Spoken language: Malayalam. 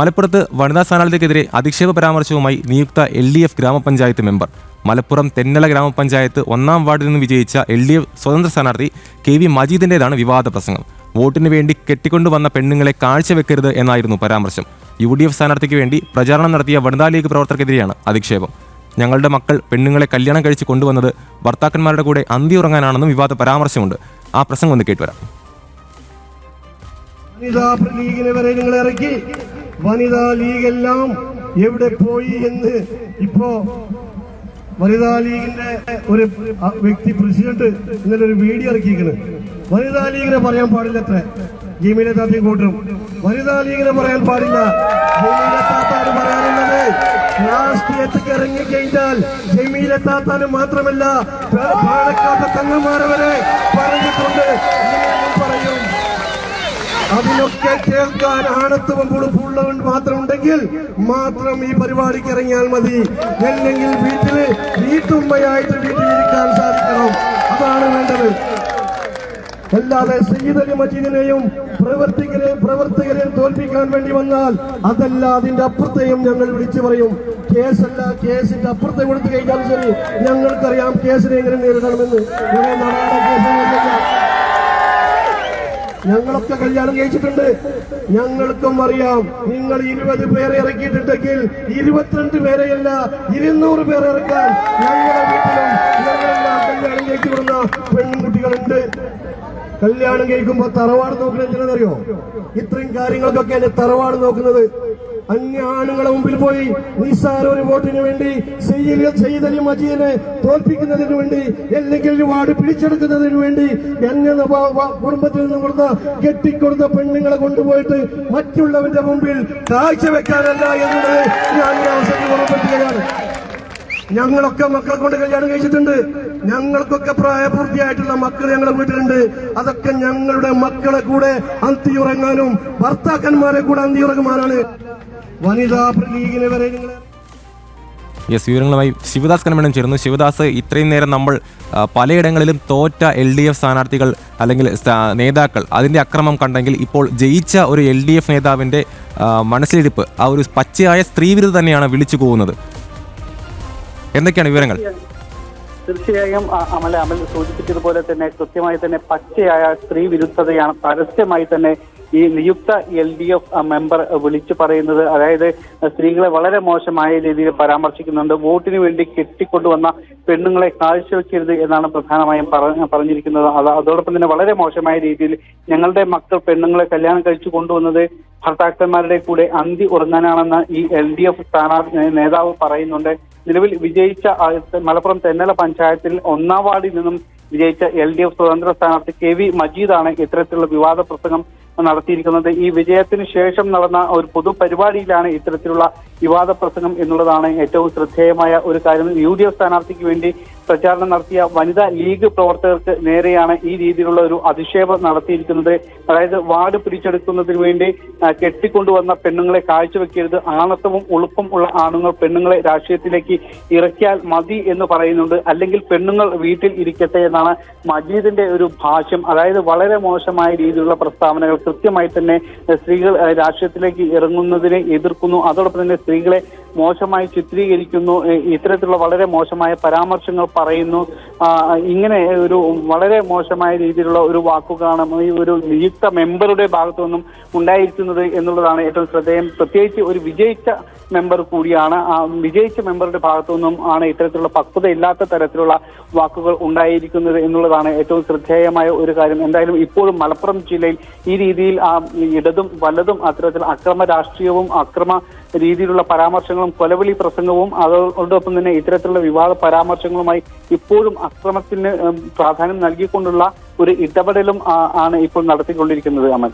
മലപ്പുറത്ത് വനിതാ സ്ഥാനാർത്ഥിക്കെതിരെ അധിക്ഷേപ പരാമർശവുമായി നിയുക്ത എൽ ഡി എഫ് ഗ്രാമപഞ്ചായത്ത് മെമ്പർ. മലപ്പുറം തെന്നല ഗ്രാമപഞ്ചായത്ത് ഒന്നാം വാർഡിൽ നിന്ന് വിജയിച്ച എൽ ഡി എഫ് സ്വതന്ത്ര സ്ഥാനാർത്ഥി കെ വി മജീദിന്റെതാണ് വിവാദ പ്രസംഗം. വോട്ടിന് വേണ്ടി കെട്ടിക്കൊണ്ടുവന്ന പെണ്ണുങ്ങളെ കാഴ്ചവെക്കരുത് എന്നായിരുന്നു പരാമർശം. യു ഡി എഫ് സ്ഥാനാർത്ഥിക്ക് വേണ്ടി പ്രചാരണം നടത്തിയ വനിതാ ലീഗ് പ്രവർത്തകർക്കെതിരെയാണ് അധിക്ഷേപം. ഞങ്ങളുടെ മക്കൾ പെണ്ണുങ്ങളെ കല്യാണം കഴിച്ച് കൊണ്ടുവന്നത് ഭർത്താക്കന്മാരുടെ കൂടെ അന്തി ഉറങ്ങാനാണെന്നും വിവാദ പരാമർശമുണ്ട്. ആ പ്രസംഗം ഒന്ന് കേട്ടുവരാം. വനിതാ വരെ വനിതാ ലീഗ് എല്ലാം എവിടെ പോയി എന്ന് ഇപ്പോ വനിതാ ലീഗിന്റെ ഒരു വ്യക്തി പ്രസിഡന്റ് ഇന്നലെ ഒരു വീഡിയോ ഇറക്കിയിരിക്കുന്നത് വനിതാ ലീഗിനെ പറയാൻ പാടില്ല അത്ര ജമീലെ താത്തയും കൂട്ടും വനിതാ ലീഗിനെ പറയാൻ പാടില്ല. പറയാനുള്ളത് രാഷ്ട്രീയത്തിക്ക് ഇറങ്ങിക്കഴിഞ്ഞാൽ ജമീലെ മാത്രമല്ല പാലക്കാട്ടെ തങ്ങന്മാരെ വരെ പറഞ്ഞിട്ടുണ്ട്. പറയും. അതിനൊക്കെ കേൾക്കാൻ ആണത്വം ഫുള്ളവൻ മാത്രം ഉണ്ടെങ്കിൽ മാത്രം ഈ പരിപാടിക്ക് ഇറങ്ങിയാൽ മതി. അല്ലെങ്കിൽ വീട്ടിൽ വീട്ടുമ്മയായിട്ട് വീട്ടിലിരിക്കാൻ സാധിക്കണം. അതാണ് വേണ്ടത്. അല്ലാതെ അലി മജീദിനെയും പ്രവർത്തികരെയും പ്രവർത്തകരെയും തോൽപ്പിക്കാൻ വേണ്ടി വന്നാൽ അതല്ല അതിന്റെ അപ്പുറത്തെയും ഞങ്ങൾ വിളിച്ചു പറയും. കേസല്ല കേസിന്റെ അപ്പുറത്തെ കൊടുത്തു കഴിഞ്ഞാൽ ശരി. ഞങ്ങൾക്കറിയാം കേസിനെ എങ്ങനെ നേരിടണമെന്ന് ഞങ്ങൾ നാടാടെ കേസൊന്നുമില്ല ഞങ്ങളൊക്കെ കല്യാണം കഴിച്ചിട്ടുണ്ട്. ഞങ്ങൾക്കും അറിയാം. നിങ്ങൾ ഇരുപത് പേരെ ഇറക്കിയിട്ടുണ്ടെങ്കിൽ ഇരുപത്തിരണ്ട് പേരെയല്ല ഇരുന്നൂറ് പേരെ ഇറക്കാൻ ഞങ്ങളുടെ വീട്ടിലും കല്യാണം കഴിച്ചു വിടുന്ന പെൺകുട്ടികളുണ്ട്. കല്യാണം കഴിക്കുമ്പോ തറവാട് നോക്കുന്നത് എന്തിനാണെന്നറിയോ ഇത്രയും കാര്യങ്ങൾക്കൊക്കെ എന്നെ തറവാട് നോക്കുന്നത്. അന്യ ആണുങ്ങളെ മുമ്പിൽ പോയി നിസ്സാര ഒരു വോട്ടിന് വേണ്ടി സയ്യിദ് അലി മജീദിനെ തോൽപ്പിക്കുന്നതിന് വേണ്ടി അല്ലെങ്കിൽ ഒരു വാർഡ് പിടിച്ചെടുക്കുന്നതിന് വേണ്ടി എന്നെ കുടുംബത്തിൽ നിന്ന് കൊടുത്ത കെട്ടിക്കൊടുത്ത പെണ്ണുങ്ങളെ കൊണ്ടുപോയിട്ട് മറ്റുള്ളവന്റെ മുമ്പിൽ കാഴ്ചവെക്കാനല്ല എന്നുള്ളത് ഞാൻ ഈ അവസരത്തിൽ ഓർമ്മപ്പെടുത്തുകയാണ്. ഞങ്ങളൊക്കെ മക്കളെ കൊണ്ട് കല്യാണം കഴിച്ചിട്ടുണ്ട്. ഞങ്ങൾക്കൊക്കെ പ്രായപൂർത്തിയായിട്ടുള്ള മക്കൾ ഞങ്ങളുടെ വീട്ടിലുണ്ട്. അതൊക്കെ ഞങ്ങളുടെ മക്കളെ കൂടെ അന്തിയുറങ്ങാനും ഭർത്താക്കന്മാരെ കൂടെ അന്തിയുറങ്ങുവാനാണ്. വനിതാ ലീഗിനെ വരെ യെസ് വിവരങ്ങളുമായി ശിവദാസ് കനമേണം ചേരുന്നു. ശിവദാസ് ഇത്രയും നേരം നമ്മൾ പലയിടങ്ങളിലും തോറ്റ എൽ ഡി എഫ് സ്ഥാനാർത്ഥികൾ അല്ലെങ്കിൽ നേതാക്കൾ അതിന്റെ അക്രമം കണ്ടെങ്കിൽ ഇപ്പോൾ ജയിച്ച ഒരു എൽ ഡി എഫ് നേതാവിന്റെ ആ, മനസ്സിലിരിപ്പ് ആ ഒരു പച്ചയായ സ്ത്രീവിരുദ്ധ തന്നെയാണ് വിളിച്ചു പോകുന്നത് എന്തൊക്കെയാണ് വിവരങ്ങൾ? തീർച്ചയായും അമല അമൽ സൂചിപ്പിച്ചതുപോലെ തന്നെ കൃത്യമായി തന്നെ പച്ചയായ സ്ത്രീ വിരുദ്ധതയാണ് പരസ്യമായി തന്നെ ഈ നിയുക്ത എൽ ഡി എഫ് മെമ്പർ വിളിച്ചു പറയുന്നത് അതായത് സ്ത്രീകളെ വളരെ മോശമായ രീതിയിൽ പരാമർശിക്കുന്നുണ്ട്. വോട്ടിന് വേണ്ടി കെട്ടിക്കൊണ്ടുവന്ന പെണ്ണുങ്ങളെ കാഴ്ചവെക്കരുത് എന്നാണ് പ്രധാനമായും പറഞ്ഞ പറഞ്ഞിരിക്കുന്നത്. അത് അതോടൊപ്പം തന്നെ വളരെ മോശമായ രീതിയിൽ ഞങ്ങളുടെ മക്കൾ പെണ്ണുങ്ങളെ കല്യാണം കഴിച്ചു കൊണ്ടുവന്നത് ഭർത്താക്കന്മാരുടെ കൂടെ അന്തി ഉറങ്ങാനാണെന്ന് ഈ എൽ ഡി എഫ് സ്ഥാനാർത്ഥി നേതാവ് പറയുന്നുണ്ട്. നിലവിൽ വിജയിച്ച മലപ്പുറം തെന്നല പഞ്ചായത്തിൽ ഒന്നാം വാർഡിൽ നിന്നും വിജയിച്ച എൽ ഡി എഫ് സ്വതന്ത്ര സ്ഥാനാർത്ഥി കെ വി മജീദാണ് ഇത്തരത്തിലുള്ള വിവാദ പ്രസംഗം നടത്തിയിരിക്കുന്നത്. ഈ വിജയത്തിന് ശേഷം നടന്ന ഒരു പൊതുപരിപാടിയിലാണ് ഇത്തരത്തിലുള്ള വിവാദ പ്രസംഗം എന്നുള്ളതാണ് ഏറ്റവും ശ്രദ്ധേയമായ ഒരു കാര്യം. യു ഡി എഫ് സ്ഥാനാർത്ഥിക്ക് വേണ്ടി പ്രചാരണം നടത്തിയ വനിതാ ലീഗ് പ്രവർത്തകർക്ക് നേരെയാണ് ഈ രീതിയിലുള്ള ഒരു അധിക്ഷേപം നടത്തിയിരിക്കുന്നത്. അതായത് വാർഡ് പിടിച്ചെടുക്കുന്നതിന് വേണ്ടി കെട്ടിക്കൊണ്ടുവന്ന പെണ്ണുങ്ങളെ കാഴ്ചവെക്കരുത്. ആണത്വവും ഉളുപ്പും ഉള്ള ആണുങ്ങൾ പെണ്ണുങ്ങളെ രാഷ്ട്രീയത്തിലേക്ക് ഇറക്കിയാൽ മതി എന്ന് പറയുന്നുണ്ട്. അല്ലെങ്കിൽ പെണ്ണുങ്ങൾ വീട്ടിൽ ഇരിക്കട്ടെ എന്നാണ് മജീദിന്റെ ഒരു ഭാഷ്യം. അതായത് വളരെ മോശമായ രീതിയിലുള്ള പ്രസ്താവനകൾ കൃത്യമായി തന്നെ സ്ത്രീകൾ രാഷ്ട്രീയത്തിലേക്ക് ഇറങ്ങുന്നതിനെ എതിർക്കുന്നു. അതോടൊപ്പം തന്നെ സ്ത്രീകളെ മോശമായി ചിത്രീകരിക്കുന്നു. ഇത്തരത്തിലുള്ള വളരെ മോശമായ പരാമർശങ്ങൾ പറയുന്നു. ഇങ്ങനെ ഒരു വളരെ മോശമായ രീതിയിലുള്ള ഒരു വാക്കുകളാണ് ഈ ഒരു നിയുക്ത മെമ്പറുടെ ഭാഗത്തു നിന്നും ഉണ്ടായിരിക്കുന്നത് എന്നുള്ളതാണ് ഏറ്റവും ശ്രദ്ധേയം. പ്രത്യേകിച്ച് ഒരു വിജയിച്ച മെമ്പർ കൂടിയാണ് ആ വിജയിച്ച മെമ്പറുടെ ഭാഗത്തു നിന്നും ആണ് ഇത്തരത്തിലുള്ള പക്വത ഇല്ലാത്ത തരത്തിലുള്ള വാക്കുകൾ ഉണ്ടായിരിക്കുന്നത് എന്നുള്ളതാണ് ഏറ്റവും ശ്രദ്ധേയമായ ഒരു കാര്യം. എന്തായാലും ഇപ്പോഴും മലപ്പുറം ജില്ലയിൽ ഈ രീതിയിൽ ആ ഇടതും വലതും അത്തരത്തിൽ അക്രമ രാഷ്ട്രീയവും അക്രമ രീതിയിലുള്ള പരാമർശങ്ങളും കൊലവിളി പ്രസംഗവും അതോടൊപ്പം തന്നെ ഇത്തരത്തിലുള്ള വിവാദ പരാമർശങ്ങളുമായി ഇപ്പോഴും അക്രമത്തിന് പ്രാധാന്യം നൽകിക്കൊണ്ടുള്ള ഒരു ഇടപെടലും ആണ് ഇപ്പോൾ നടത്തിക്കൊണ്ടിരിക്കുന്നത് അമൽ.